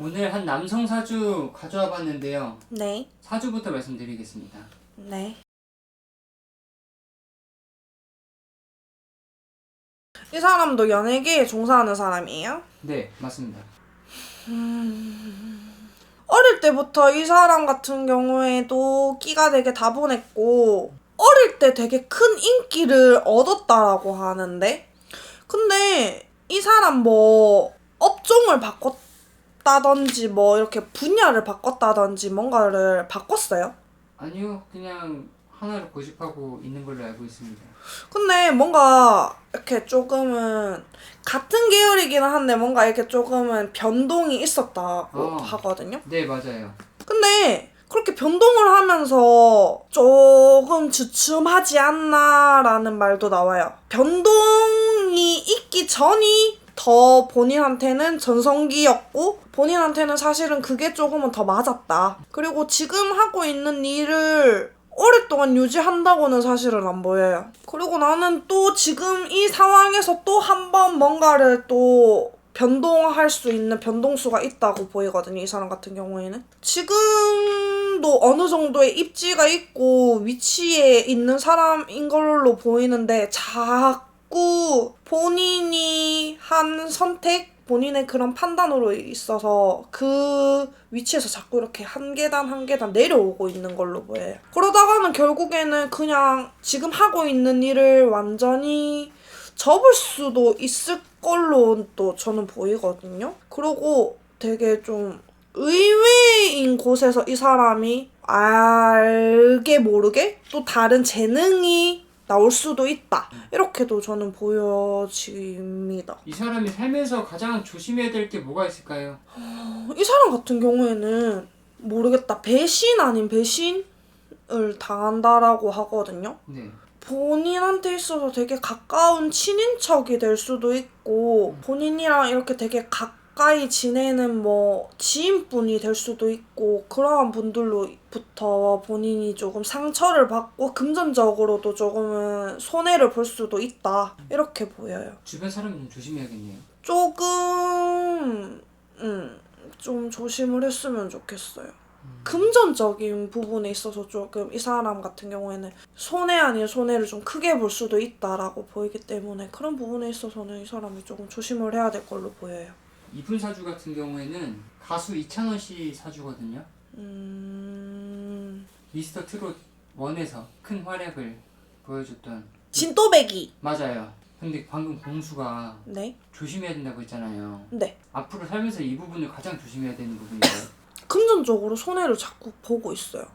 오늘 한 남성 사주 가져와 봤는데요. 네. 사주부터 말씀드리겠습니다. 네. 이 사람도 연예계에 종사하는 사람이에요? 네, 맞습니다. 어릴 때부터 이 사람 같은 경우에도 끼가 되게 다분했고 어릴 때 되게 큰 인기를 얻었다라고 하는데 근데 이 사람 뭐 업종을 바꿨다 든지 뭐 이렇게 분야를 바꿨다든지 뭔가를 바꿨어요? 아니요, 그냥 하나를 고집하고 있는 걸로 알고 있습니다. 근데 뭔가 이렇게 조금은 같은 계열이기는 한데 뭔가 이렇게 조금은 변동이 있었다고 어. 하거든요. 네, 맞아요. 근데 그렇게 변동을 하면서 조금 주춤하지 않나라는 말도 나와요. 변동이 있기 전이 더 본인한테는 전성기였고 본인한테는 사실은 그게 조금은 더 맞았다. 그리고 지금 하고 있는 일을 오랫동안 유지한다고는 사실은 안 보여요. 그리고 나는 또 지금 이 상황에서 또 한 번 뭔가를 또 변동할 수 있는 변동수가 있다고 보이거든요. 이 사람 같은 경우에는. 지금도 어느 정도의 입지가 있고 위치에 있는 사람인 걸로 보이는데 자 꾸 본인이 한 선택 본인의 그런 판단으로 있어서 그 위치에서 자꾸 이렇게 한 계단 한 계단 내려오고 있는 걸로 보여요. 그러다가는 결국에는 그냥 지금 하고 있는 일을 완전히 접을 수도 있을 걸로 또 저는 보이거든요. 그리고 되게 좀 의외인 곳에서 이 사람이 알게 모르게 또 다른 재능이 나올 수도 있다. 이렇게도 저는 보여집니다. 이 사람이 살면서 가장 조심해야 될 게 뭐가 있을까요? 이 사람 같은 경우에는 모르겠다. 배신 아닌 배신을 당한다라고 하거든요. 네. 본인한테 있어서 되게 가까운 친인척이 될 수도 있고 본인이랑 이렇게 되게 가 까이 지내는 뭐 지인분이 될 수도 있고 그러한 분들로부터 본인이 조금 상처를 받고 금전적으로도 조금은 손해를 볼 수도 있다 이렇게 보여요. 주변 사람 좀 조심해야겠네요. 조금 음, 좀 조심을 했으면 좋겠어요. 금전적인 부분에 있어서 조금 이 사람 같은 경우에는 손해 아닌 손해를 좀 크게 볼 수도 있다라고 보이기 때문에 그런 부분에 있어서는 이 사람이 조금 조심을 해야 될 걸로 보여요. 이분 사주 같은 경우에는 가수 이찬원 씨 사주거든요. 음... 미스터 트롯 1에서 큰 활약을 보여줬던 진또배기. 맞아요. 근데 방금 공수가 네. 조심해야 된다고 했잖아요. 네. 앞으로 살면서 이 부분을 가장 조심해야 되는 부분이에요. 금전적으로 손해를 자꾸 보고 있어요.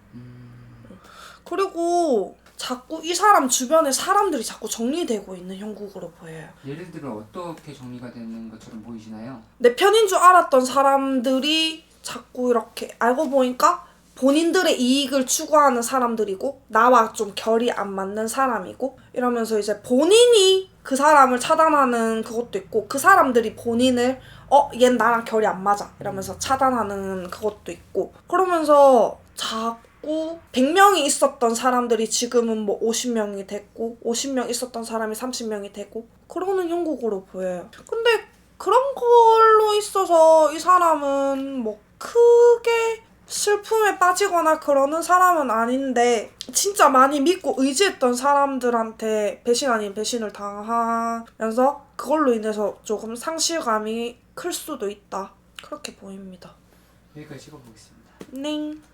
그리고 자꾸 이 사람 주변에 사람들이 자꾸 정리되고 있는 형국으로 보여요. 예를 들어 어떻게 정리가 되는 것처럼 보이시나요? 내 편인 줄 알았던 사람들이 자꾸 이렇게 알고 보니까 본인들의 이익을 추구하는 사람들이고 나와 좀 결이 안 맞는 사람이고 이러면서 이제 본인이 그 사람을 차단하는 그것도 있고 그 사람들이 본인을 어, 얜 나랑 결이 안 맞아 이러면서 차단하는 그것도 있고 그러면서 자 꾸 100명이 있었던 사람들이 지금은 뭐 50명이 됐고 50명 있었던 사람이 30명이 되고 그러는 형국으로 보여요. 근데 그런 걸로 있어서 이 사람은 뭐 크게 슬픔에 빠지거나 그러는 사람은 아닌데 진짜 많이 믿고 의지했던 사람들한테 배신 아닌 배신을 당하면서 그걸로 인해서 조금 상실감이 클 수도 있다. 그렇게 보입니다. 여기까지 찍어보겠습니다. 넹.